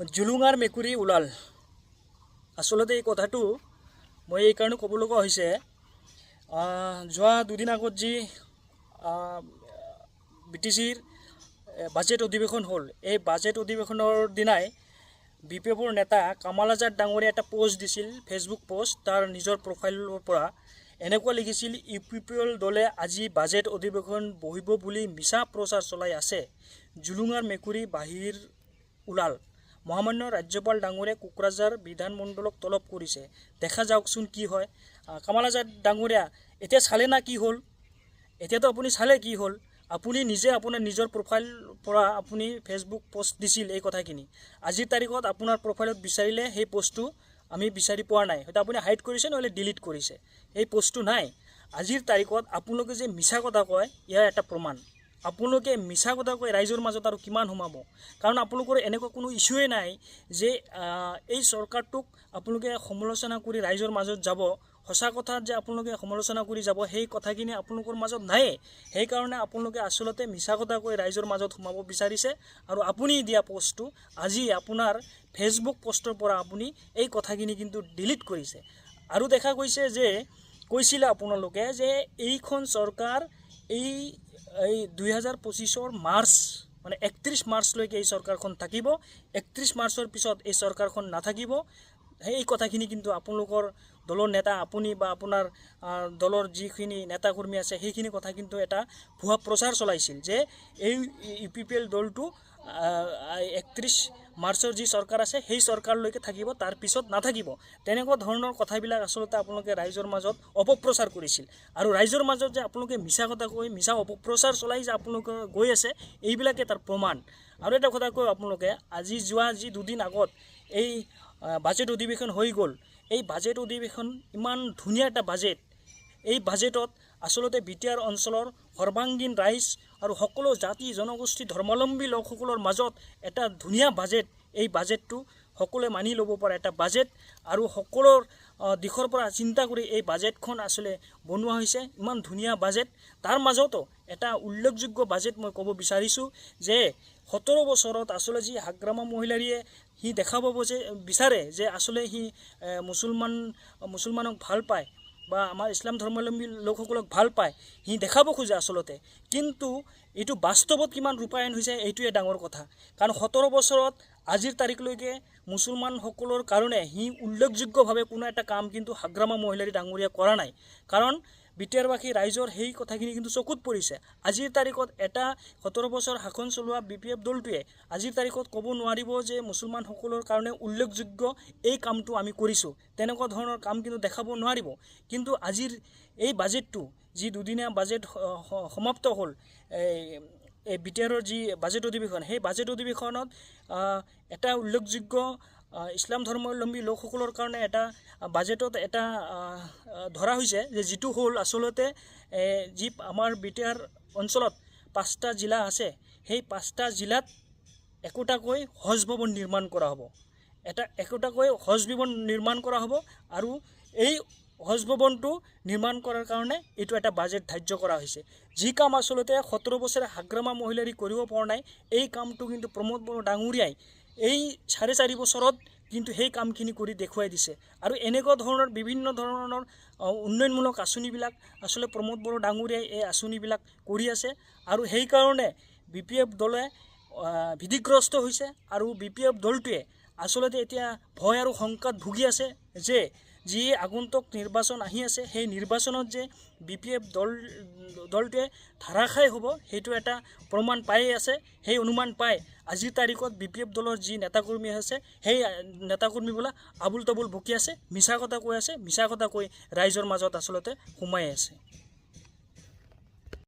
জুলুঙাৰ মেকুৰী ওলাল। আচলতে এই কথাটো মই এইকাৰণে ক'ব লগা হৈছে যোৱা দুদিন আগত যি বি বাজেট অধিৱেশন হ'ল, এই বাজেট অধিৱেশনৰ দিনাই বি পি এফৰ নেতা কামাল আজাদ ডাঙৰীয়াই এটা পষ্ট দিছিল ফেচবুক পষ্ট তাৰ নিজৰ প্ৰফাইলৰ পৰা। এনেকুৱা লিখিছিল ইউ পি পি এল দলে আজি বাজেট অধিৱেশন বহিব বুলি মিছা প্ৰচাৰ চলাই আছে। জুলুঙাৰ মেকুৰী বাহিৰ ওলাল। মহামান্য ৰাজ্যপাল ডাঙৰীয়াই কোকৰাঝাৰ বিধানমণ্ডলক তলব কৰিছে। দেখা যাওকচোন কি হয়। কামাল আজাদ ডাঙৰীয়া, এতিয়া চালে না কি হ'ল? এতিয়াতো আপুনি চালে কি হ'ল? আপুনি নিজে আপোনাৰ নিজৰ প্ৰফাইল পৰা আপুনি ফেচবুক পষ্ট দিছিল এই কথাখিনি। আজিৰ তাৰিখত আপোনাৰ প্ৰফাইলত বিচাৰিলে সেই পষ্টটো আমি বিচাৰি পোৱা নাই। হয়তো আপুনি হাইড কৰিছে, নহ'লে ডিলিট কৰিছে। এই পষ্টটো নাই। আজিৰ তাৰিখত আপোনালোকে যে মিছা কথা কয়, ইয়াৰ এটা প্ৰমাণ। আপোনালোকে মিছা কথা কৈ ৰাইজৰ মাজত আৰু কিমান সোমাব? কাৰণ আপোনালোকৰ এনেকুৱা কোনো ইছ্যুৱে নাই যে এই চৰকাৰটোক আপোনালোকে সমালোচনা কৰি ৰাইজৰ মাজত যাব। সঁচা কথাত যে আপোনালোকে সমালোচনা কৰি যাব, সেই কথাখিনি আপোনালোকৰ মাজত নায়েই সেইকাৰণে আপোনালোকে আচলতে মিছা কথা কৈ ৰাইজৰ মাজত সোমাব বিচাৰিছে আৰু আপুনি দিয়া পষ্টটো আজি আপোনাৰ ফেচবুক পষ্টৰ পৰা আপুনি এই কথাখিনি কিন্তু ডিলিট কৰিছে। আৰু দেখা গৈছে যে, কৈছিলে আপোনালোকে যে এইখন চৰকাৰ এই এই দুহেজাৰ পঁচিছৰ মাৰ্চ মানে একত্ৰিছ মাৰ্চলৈকে এই চৰকাৰখন থাকিব। একত্ৰিছ মাৰ্চৰ পিছত এই চৰকাৰখন নাথাকিব। সেই কথাখিনি কিন্তু আপোনালোকৰ দলৰ নেতা আপুনি বা আপোনাৰ দলৰ যিখিনি নেতাকৰ্মী আছে, সেইখিনি কথা কিন্তু এটা ভুৱা প্ৰচাৰ চলাইছিল যে এই ইউ পি পি এল দলটো একত্ৰিছ মাৰ্চৰ যি চৰকাৰ আছে, সেই চৰকাৰলৈকে থাকিব, তাৰ পিছত নাথাকিব। তেনেকুৱা ধৰণৰ কথাবিলাক আচলতে আপোনালোকে ৰাইজৰ মাজত অপপ্ৰচাৰ কৰিছিল। আৰু ৰাইজৰ মাজত যে আপোনালোকে মিছা কথা কৈ, মিছা অপপ্ৰচাৰ চলাই যে আপোনালোকে গৈ আছে, এইবিলাকে তাৰ প্ৰমাণ। আৰু এটা কথা কওঁ আপোনালোকে, আজি যোৱা যি দুদিন আগত এই বাজেট অধিৱেশন হৈ গ'ল। এই বাজেট অধিৱেশন ইমান ধুনীয়া এটা বাজেট এই বাজেটত আচলতে বি টি আৰ অঞ্চলৰ সৰ্বাংগীন ৰাইজ আৰু সকলো জাতি, জনগোষ্ঠী, ধৰ্মাৱলম্বী লোকসকলৰ মাজত এটা ধুনীয়া বাজেট এই বাজেটটো সকলোৱে মানি ল'ব পৰা এটা বাজেট আৰু সকলোৰ দিশৰ পৰা চিন্তা কৰি এই বাজেটখন আচলতে বনোৱা হৈছে। ইমান ধুনীয়া বাজেট তাৰ মাজতো এটা উল্লেখযোগ্য বাজেট মই ক'ব বিচাৰিছোঁ যে সোতৰ বছৰত আচলতে যি হাগ্ৰামা মহিলাৰীয়ে সি দেখাব যে, বিচাৰে যে আচলতে সি মুছলমান, মুছলমানক ভালো পায় বা আমাৰ ইছলাম ধৰ্মাৱলম্বী লোকসকলক ভালো পায়, সি দেখাব খোজে আচলতে। কিন্তু এইটো বাস্তৱত কিমান ৰূপায়ণ হৈছে, এইটোৱে ডাঙৰ কথা। কাৰণ সোতৰ বছৰত আজিৰ তাৰিখলৈকে মুছলমানসকলৰ কাৰণে সি উল্লেখযোগ্যভাৱে কোনো এটা কাম কিন্তু হাগ্ৰামা মহিলাৰী ডাঙৰীয়া কৰা নাই। কাৰণ বিটিয়াৰবাসী ৰাইজৰ সেই কথাখিনি কিন্তু চকুত পৰিছে। আজিৰ তাৰিখত এটা সোতৰ বছৰ শাসন চলোৱা বি পি এফ দলটোৱে আজিৰ তাৰিখত ক'ব নোৱাৰিব যে মুছলমানসকলৰ কাৰণে উল্লেখযোগ্য এই কামটো আমি কৰিছোঁ। তেনেকুৱা ধৰণৰ কাম কিন্তু দেখাব নোৱাৰিব। কিন্তু আজিৰ এই বাজেটটো যি দুদিনীয়া বাজেট সমাপ্ত হ'ল এই আৰৰ যি বাজেট অধিৱেশন সেই বাজেট অধিৱেশনত এটা উল্লেখযোগ্য ইছলাম ধৰ্মাৱলম্বী লোকসকলৰ কাৰণে এটা বাজেটত এটা ধৰা হৈছে যে যিটো হ'ল আচলতে যি আমাৰ বি অঞ্চলত পাঁচটা জিলা আছে, সেই পাঁচটা জিলাত একোটাকৈ হজ ভৱন নিৰ্মাণ কৰা হ'ব। এটা, একোটাকৈ হজ ভৱন নিৰ্মাণ কৰা হ'ব আৰু এই হজ ভৱনটো নিৰ্মাণ কৰাৰ কাৰণে এইটো এটা বাজেট ধাৰ্য কৰা হৈছে। যি কাম আচলতে সোতৰ বছৰে হাগ্ৰামা মহিলাৰী কৰিব পৰা নাই, এই কামটো কিন্তু প্ৰমোদ বড়ো ডাঙৰীয়াই এই চাৰে চাৰি বছৰত কিন্তু সেই কামখিনি কৰি দেখুৱাই দিছে। আৰু এনেকুৱা ধৰণৰ, বিভিন্ন ধৰণৰ উন্নয়নমূলক আঁচনিবিলাক, আচলতে প্ৰমোদ বড়ো ডাঙৰীয়াই এই আঁচনিবিলাক কৰি আছে। আৰু সেইকাৰণে বি পি এফ দলে ভীতিগ্ৰস্ত হৈছে। আৰু বি পি এফ দলটোৱে আচলতে এতিয়া ভয় আৰু শংকাত ভুগি আছে যে যি আগন্তুক নিৰ্বাচন আহি আছে, সেই নিৰ্বাচনত যে বি পি এফ দল, দলটোৱে ধাৰাশাই হ'ব, সেইটো এটা প্ৰমাণ পায়েই আছে। সেই অনুমান পাই আজিৰ তাৰিখত বি পি এফ দলৰ যি নেতাকৰ্মী আছে, সেই নেতাকৰ্মীবিলাক আবুল তাবুল বকি আছে, মিছা কথা কৈ আছে, মিছা কথা কৈ ৰাইজৰ মাজত আচলতে সোমাই আছে।